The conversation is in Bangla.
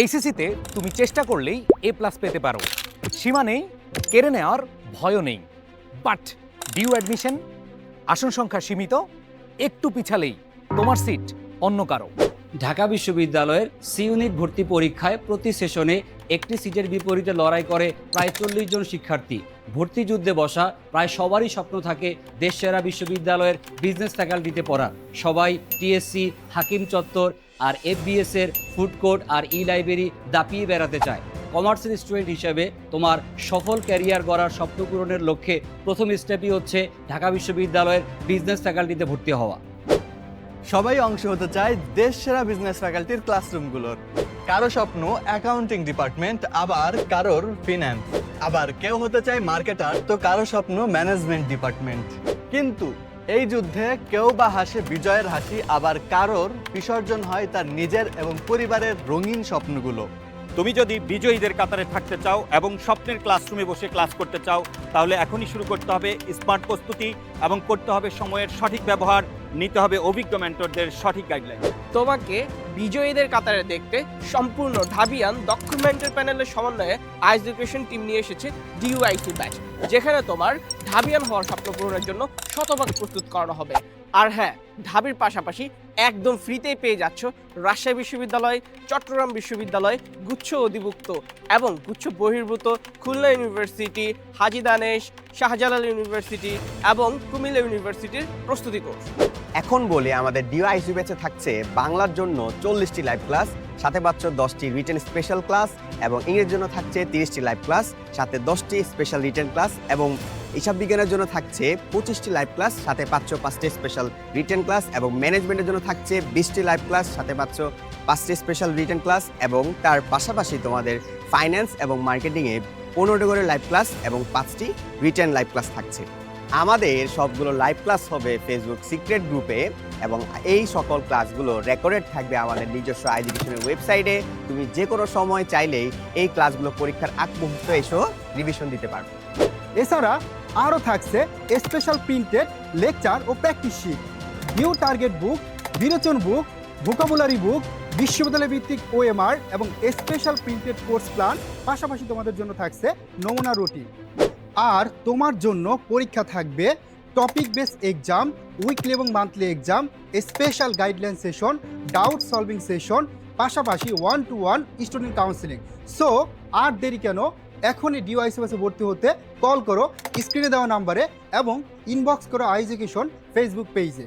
এইচএসিতে তুমি চেষ্টা করলেই এ প্লাস পেতে পারো। সীমা নেই, কেড়ে নেওয়ার ভয়ও নেই। বাট ডিউ অ্যাডমিশন আসন সংখ্যা সীমিত, একটু পিছালেই তোমার সিট অন্য কারও। ঢাকা বিশ্ববিদ্যালয়ের সি ইউনিট ভর্তি পরীক্ষায় প্রতি সেশনে একটি সিটের বিপরীতে লড়াই করে প্রায় চল্লিশ জন শিক্ষার্থী। ভর্তি যুদ্ধে বসা প্রায় সবারই স্বপ্ন থাকে দেশসেরা বিশ্ববিদ্যালয়ের বিজনেস ফ্যাকাল্টিতে পড়া সবাই টিএসসি হাকিম চত্বর আর এফবিএস এর ফুড কোর্ট আর ই লাইব্রেরি দাপিয়ে বেড়াতে চায়। কমার্সের স্টুডেন্ট হিসেবে তোমার সফল ক্যারিয়ার গড়ার স্বপ্ন পূরণের লক্ষ্যে প্রথম স্টেপই হচ্ছে ঢাকা বিশ্ববিদ্যালয়ের বিজনেস ফ্যাকাল্টিতে ভর্তি হওয়া। সবাই অংশ হতে চায় দেশ সেরা বিজনেস ফ্যাকাল্টির ক্লাসরুমগুলোর কারও স্বপ্ন অ্যাকাউন্টিং ডিপার্টমেন্ট আবার কারোর ফিন্যান্স আবার কেউ হতে চায় মার্কেটার তো কারও স্বপ্ন ম্যানেজমেন্ট ডিপার্টমেন্ট কিন্তু এই যুদ্ধে কেউ বা হাসে বিজয়ের হাসি আবার কারোর বিসর্জন হয় তার নিজের এবং পরিবারের রঙিন স্বপ্নগুলো। তুমি যদি বিজয়ীদের কাতারে থাকতে চাও এবং স্বপ্নের ক্লাসরুমে বসে ক্লাস করতে চাও তাহলে এখনই শুরু করতে হবে স্মার্ট প্রস্তুতি এবং করতে হবে সময়ের সঠিক ব্যবহার নিতে হবে অভিজ্ঞ মেন্টরদের সঠিক গাইডলাইন তোমাকে বিজয়ীদের কাতারে দেখতে সম্পূর্ণ ঢাবিয়ান ডকুমেন্টের প্যানেলের সমন্বয়ে আইস এডুকেশন টিম নিয়ে এসেছে ডিউআইসি ব্যাচ যেখানে তোমার ঢাবিয়ান হওয়ার স্বপ্ন পূরণের জন্য শতভাগ প্রস্তুত করানো হবে। আর হ্যাঁ ঢাবির পাশাপাশি একদম ফ্রিতেই পেয়ে যাচ্ছ রাজশাহী বিশ্ববিদ্যালয়, চট্টগ্রাম বিশ্ববিদ্যালয়, গুচ্ছ অধিভুক্ত এবং গুচ্ছ বহির্ভূত খুলনা ইউনিভার্সিটি, হাজি দানেশ, শাহজালাল ইউনিভার্সিটি এবং কুমিল্লা ইউনিভার্সিটির প্রস্তুতি কোর্স। এখন বলে আমাদের ডিওআইসি ব্যাচে থাকছে বাংলার জন্য চল্লিশটি লাইভ ক্লাস সাথে পাচ্ছ দশটি রিটেন স্পেশাল ক্লাস এবং ইংরেজির জন্য থাকছে তিরিশটি লাইভ ক্লাস সাথে দশটি স্পেশাল রিটেন ক্লাস এবং হিসাব বিজ্ঞানের জন্য থাকছে পঁচিশটি লাইভ ক্লাস সাথে পাচ্ছ পাঁচটি স্পেশাল রিটেন ক্লাস এবং ম্যানেজমেন্টের জন্য থাকছে বিশটি লাইভ ক্লাস সাথে পাচ্ছ পাঁচটি স্পেশাল রিটেন ক্লাস এবং তার পাশাপাশি তোমাদের ফাইন্যান্স এবং মার্কেটিংয়ে পনেরোটি করে লাইভ ক্লাস এবং পাঁচটি রিটেন লাইভ ক্লাস থাকছে। আমাদের সবগুলো লাইভ ক্লাস হবে ফেসবুক সিক্রেট গ্রুপে এবং এই সকল ক্লাসগুলো রেকর্ডেড থাকবে আমাদের নিজস্ব এডুকেশনের ওয়েবসাইটে তুমি যে কোনো সময় চাইলেই এই ক্লাসগুলো পরীক্ষার আগ মুহূর্ত এসেও রিভিশন দিতে পারবে। এছাড়া আরও থাকছে স্পেশাল প্রিন্টেড লেকচার ও practice sheet new target book বিরোচন book vocabulary book বিশ্ববিদ্যালয় ভিত্তিক ওএমআর এবং স্পেশাল প্রিন্টেড কোর্স প্ল্যান পাশাপাশি তোমাদের জন্য থাকছে নমুনা রুটিন। আর তোমার জন্য পরীক্ষা থাকবে টপিক বেস এক্সাম উইকলি এবং monthly exam special guideline session doubt solving session পাশাপাশি one two one student counselling so আর দেরি কেন? এখনই ডিওয়াইসিবাসে ভর্তি হতে কল করো স্ক্রিনে দেওয়া নাম্বারে এবং ইনবক্স করো আইজুকেশন ফেসবুক পেজে